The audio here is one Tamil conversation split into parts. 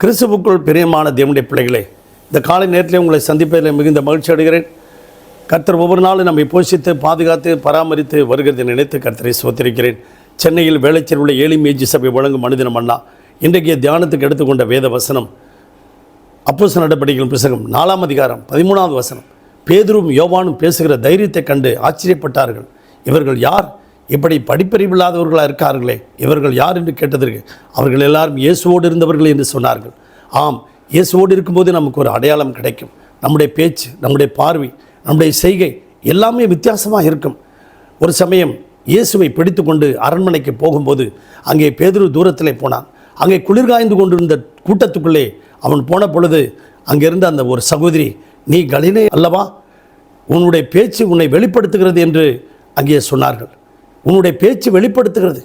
கிறிஸ்துவுக்குள் பிரியமான தேவனுடைய பிள்ளைகளே இந்த காலை நேரத்தில் உங்களை சந்திப்பதில் மிகுந்த மகிழ்ச்சி அடைகிறேன். கர்த்தர் ஒவ்வொரு நாளும் நம்மை போஷித்து பாதுகாத்து பராமரித்து வருகிறதை நினைத்து கர்த்தரை சோத்திருக்கிறேன் சென்னையில் வேலைச்சல் உள்ள ஏழி மேஜி சபை வழங்கும் மனிதனம் அண்ணா இன்றைக்கு தியானத்துக்கு எடுத்துக்கொண்ட வேத வசனம் அப்போச நடவடிக்கைகள் புசகம் நாலாம் அதிகாரம் பதிமூணாவது வசனம். பேதுரும் யோவானும் பேசுகிற தைரியத்தை கண்டு ஆச்சரியப்பட்டார்கள். இவர்கள் யார்? இப்படி படிப்பறிவில்லாதவர்களாக இருக்கார்களே? இவர்கள் யார் என்று கேட்டதற்கு அவர்கள் எல்லாரும் இயேசுவோடு இருந்தவர்கள் என்று சொன்னார்கள். ஆம் இயேசுவோடு இருக்கும்போது நமக்கு ஒரு அடையாளம் கிடைக்கும். நம்முடைய பேச்சு நம்முடைய பார்வை நம்முடைய செய்கை எல்லாமே வித்தியாசமாக இருக்கும். ஒரு சமயம் இயேசுவை பிடித்து கொண்டு அரண்மனைக்கு போகும்போது அங்கே பேதுரு தூரத்திலே போனான். அங்கே குளிர்காய்ந்து கொண்டிருந்த கூட்டத்துக்குள்ளே அவன் போன பொழுது அங்கிருந்த அந்த ஒரு சகோதரி நீ கலினே அல்லவா? உன்னுடைய பேச்சு உன்னை வெளிப்படுத்துகிறது என்று அங்கே சொன்னார்கள். உன்னுடைய பேச்சு வெளிப்படுத்துகிறது.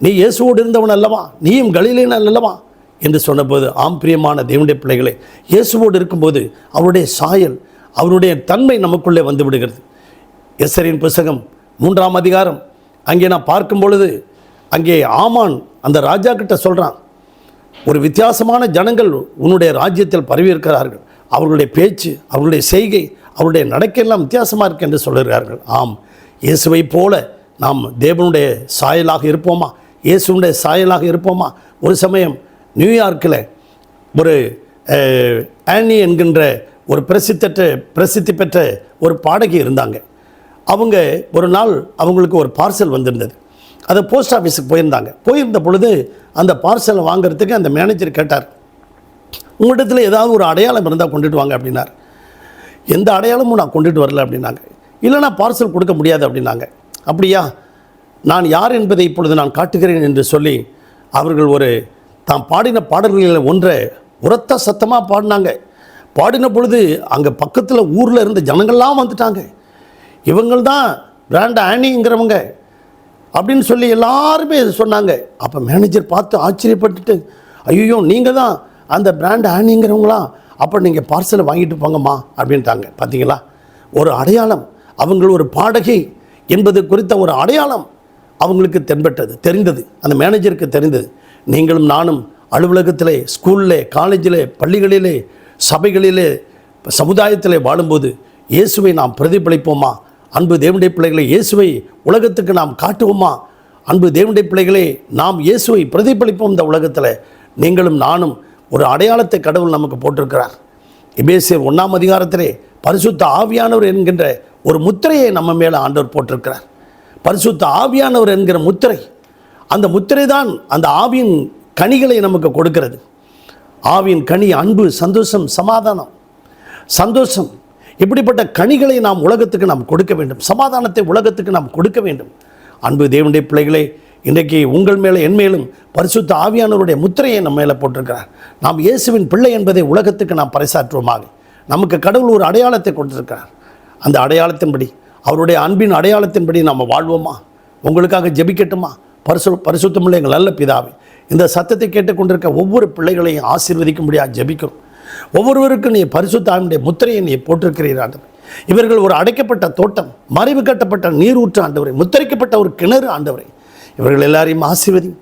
நீ இயேசுவோடு இருந்தவன் அல்லவா? நீயும் கலிலேன் அல்லவா? என்று சொன்னபோது ஆம் பிரியமான தேவனுடைய பிள்ளைகளே இயேசுவோடு இருக்கும்போது அவருடைய சாயல் அவருடைய தன்மை நமக்குள்ளே வந்து விடுகிறது. எஸ்ஸரின் புஸ்தகம் மூன்றாம் அதிகாரம். அங்கே நான் பார்க்கும் பொழுது அங்கே ஆமான் அந்த ராஜா கிட்ட சொல்கிறான் ஒரு வித்தியாசமான ஜனங்கள் உன்னுடைய ராஜ்யத்தில் பரவி இருக்கிறார்கள். அவர்களுடைய பேச்சு அவர்களுடைய செய்கை அவருடைய நடக்கையெல்லாம் வித்தியாசமாக இருக்கு என்று சொல்லுகிறார்கள். ஆம் இயேசுவை போல நாம் தேவனுடைய சாயலாக இருப்போமா? இயேசுடைய சாயலாக இருப்போமா? ஒரு சமயம் நியூயார்க்கில் ஒரு ஆனி என்கின்ற ஒரு பிரசித்தற்ற பிரசித்தி பெற்ற ஒரு பாடகி இருந்தாங்க. அவங்க ஒரு நாள் அவங்களுக்கு ஒரு பார்சல் வந்திருந்தது. அதை போஸ்ட் ஆஃபீஸுக்கு போயிருந்தாங்க. போயிருந்த பொழுது அந்த பார்சலை வாங்குறதுக்கு அந்த மேனேஜர் கேட்டார். உங்களிடத்தில் ஏதாவது ஒரு அடையாளம் இருந்தால் கொண்டுட்டு வாங்க அப்படின்னார். எந்த அடையாளமும் நான் கொண்டுட்டு வரல அப்படின்னாங்க. இல்லைனா பார்சல் கொடுக்க முடியாது அப்படின்னாங்க. அப்படியா? நான் யார் என்பதை இப்பொழுது நான் காட்டுகிறேன் என்று சொல்லி அவர்கள் ஒரு தாம் பாடின பாடல்களில் ஒன்றை உரத்த சத்தமாக பாடினாங்க. பாடின பொழுது அங்கே பக்கத்தில் ஊரில் இருந்த ஜனங்கள்லாம் வந்துட்டாங்க. இவங்கள் தான் பிராண்ட் ஆனிங்கிறவங்க அப்படின்னு சொல்லி எல்லாருமே இது சொன்னாங்க. அப்போ மேனேஜர் பார்த்து ஆச்சரியப்பட்டுட்டு ஐயோ நீங்கள் தான் அந்த பிராண்ட் ஆனிங்கிறவங்களா? அப்போ நீங்கள் பார்சலை வாங்கிட்டு போங்கம்மா அப்படின்ட்டாங்க. பார்த்தீங்களா ஒரு அடையாளம். அவங்கள் ஒரு பாடகி. என்பது குறித்த ஒரு அடையாளம் அவங்களுக்கு தென்பட்டது தெரிந்தது. அந்த மேனேஜருக்கு தெரிந்தது. நீங்களும் நானும் அலுவலகத்திலே ஸ்கூலில் காலேஜிலே பள்ளிகளிலே சபைகளிலே சமுதாயத்திலே வாழும்போது இயேசுவை நாம் பிரதிபலிப்போமா? அன்பு தேவனுடைய பிள்ளைகளை இயேசுவை உலகத்துக்கு நாம் காட்டுவோமா? அன்பு தேவனுடைய பிள்ளைகளே நாம் இயேசுவை பிரதிபலிப்போம் இந்த உலகத்தில். நீங்களும் நானும் ஒரு அடையாளத்தை கடவுள் நமக்கு போட்டிருக்கிறார். இபேசியர் ஒன்றாம் அதிகாரத்திலே பரிசுத்த ஆவியானவர் என்கின்ற ஒரு முத்திரையை நம்ம மேலே ஆண்டவர் போட்டிருக்கிறார். பரிசுத்த ஆவியானவர் என்கிற முத்திரை அந்த முத்திரை தான் அந்த ஆவியின் கனிகளை நமக்கு கொடுக்கிறது. ஆவியின் கனி அன்பு சந்தோஷம் சமாதானம். சந்தோஷம் இப்படிப்பட்ட கனிகளை நாம் உலகத்துக்கு நாம் கொடுக்க வேண்டும். சமாதானத்தை உலகத்துக்கு நாம் கொடுக்க வேண்டும். அன்பு தேவனுடைய பிள்ளைகளே இன்றைக்கு உங்கள் மேலே என் மேலும் பரிசுத்த ஆவியானவருடைய முத்திரையை நம்ம மேலே போட்டிருக்கிறார். நாம் இயேசுவின் பிள்ளை என்பதை உலகத்துக்கு நாம் பறைசாற்றுவோமாக. நமக்கு கடவுள் ஒரு அடையாளத்தை கொடுத்திருக்கிறார். அந்த அடையாளத்தின்படி அவருடைய அன்பின் அடையாளத்தின்படி நாம் வாழ்வோமா? உங்களுக்காக ஜெபிக்கட்டுமா? பரிசு பரிசுத்தமுள்ள எங்கள் நல்ல பிதாவே இந்த சத்தத்தை கேட்டுக்கொண்டிருக்க ஒவ்வொரு பிள்ளைகளையும் ஆசீர்வதிக்கும்படியாக ஜெபிக்கிறோம். ஒவ்வொருவருக்கும் நீ பரிசுத்தாவினுடைய முத்திரையை நீ போட்டிருக்கிறீர்கள் இவர்கள் ஒரு அடைக்கப்பட்ட தோட்டம் மறைவு கட்டப்பட்ட நீரூற்று ஆண்டவரை முத்திரைக்கப்பட்ட ஒரு கிணறு ஆண்டவரை. இவர்கள் எல்லாரையும் ஆசீர்வதி.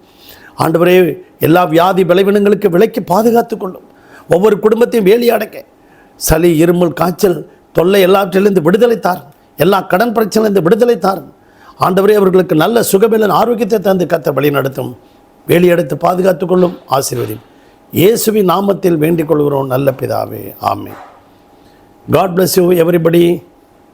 ஆண்டவரே எல்லா வியாதி விளைவினங்களுக்கு விலைக்கு பாதுகாத்து கொள்ளும். ஒவ்வொரு குடும்பத்தையும் வேலி அடைக்க சளி இருமல் காய்ச்சல் தொல்லை எல்லாவற்றிலிருந்து விடுதலை தார். எல்லா கடன் பிரச்சனையிலிருந்து விடுதலை தார். ஆண்டவரே அவர்களுக்கு நல்ல சுகமில்லன் ஆரோக்கியத்தை தந்து கத்த வழி நடத்தும் வேலியடைத்து பாதுகாத்துக் கொள்ளும் ஆசீர்வதி இயேசுவின் நாமத்தில் வேண்டிக் கொள்கிறோம் நல்ல பிதாவே. ஆமை காட் பிளஸ் யூ எவரிபடி